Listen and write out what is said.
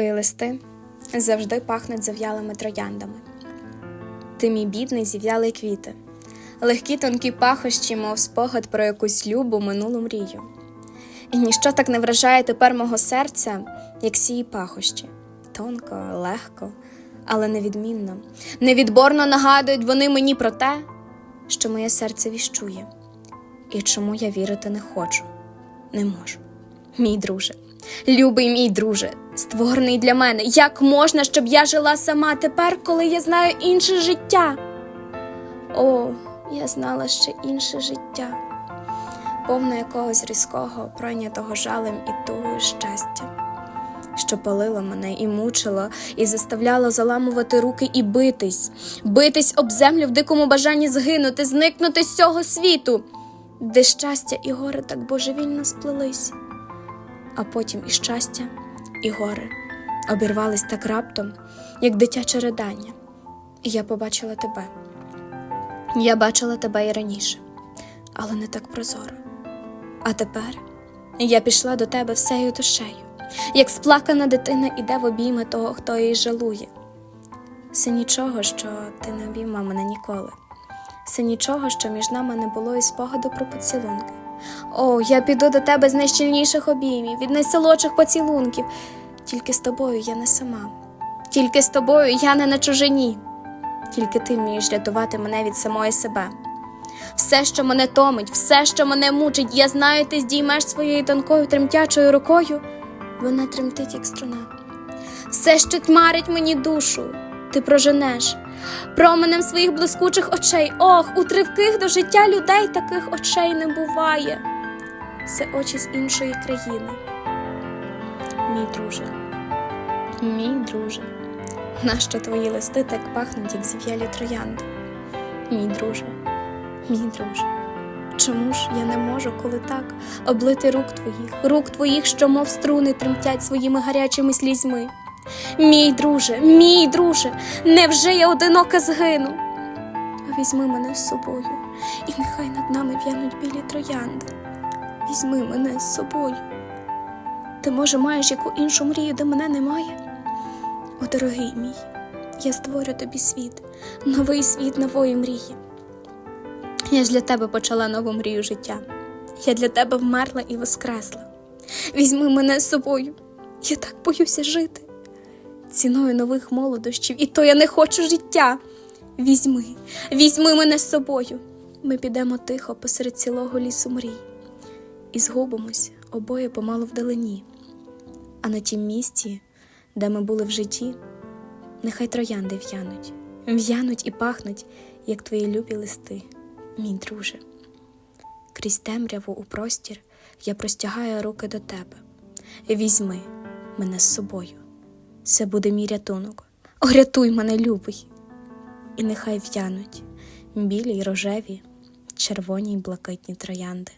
Твої листи завжди пахнуть зав'ялими трояндами. Ти мій бідний зів'ялий квіти, легкі тонкі пахощі, мов спогад про якусь любу минулу мрію. І ніщо так не вражає тепер мого серця, як сії пахощі. Тонко, легко, але невідмінно, невідборно нагадують вони мені про те, що моє серце віщує, і чому я вірити не хочу, не можу. Мій друже, любий мій друже, створений для мене. Як можна, щоб я жила сама тепер, коли я знаю інше життя? О, я знала ще інше життя, повне якогось різкого, пройнятого жалем і тугою щастя, що палило мене і мучило, і заставляло заламувати руки і битись, битись об землю в дикому бажанні згинути, зникнути з цього світу, де щастя і горе так божевільно сплелись а потім і щастя, і горе обірвались так раптом, як дитяче ридання. Я побачила тебе. Я бачила тебе і раніше, але не так прозоро. А тепер я пішла до тебе всею душею, як сплакана дитина іде в обійми того, хто її жалує. Це нічого, що ти не обіймав мене ніколи. Це нічого, що між нами не було і спогаду про поцілунки. О, я піду до тебе з найщільніших обіймів, від найсолодших поцілунків. Тільки з тобою я не сама. Тільки з тобою я не на чужині. Тільки ти вмієш рятувати мене від самої себе. Все, що мене томить, все, що мене мучить, я знаю, ти здіймеш своєю тонкою тремтячою рукою, вона тремтить, як струна. Все, що тьмарить мені душу, ти проженеш променем своїх блискучих очей. Ох, у тривких до життя людей таких очей не буває. Це очі з іншої країни. Мій друже, мій друже, нащо твої листи так пахнуть, як зів'ялі троянди? Мій друже, мій друже. Чому ж я не можу, коли так, облити рук твоїх, рук твоїх, що мов струни тремтять своїми гарячими слізьми? Мій друже, мій друже, невже я одинока згину? Візьми мене з собою, і нехай над нами в'януть білі троянди. Візьми мене з собою. Ти, може, маєш яку іншу мрію, де мене немає? О, дорогий мій, я створю тобі світ, новий світ нової мрії. Я ж для тебе почала нову мрію життя. Я для тебе вмерла і воскресла. Візьми мене з собою. Я так боюся жити. Ціною нових молодощів, і то я не хочу життя. Візьми, візьми мене з собою. Ми підемо тихо посеред цілого лісу мрій і згубимось обоє помалу вдалині. А на тім місці, де ми були в житті, нехай троянди в'януть, в'януть і пахнуть, як твої любі листи, мій друже. Крізь темряву у простір я простягаю руки до тебе. Візьми мене з собою. Це буде мій рятунок. Орятуй мене, любий. І нехай в'януть білі й рожеві, червоні й блакитні троянди.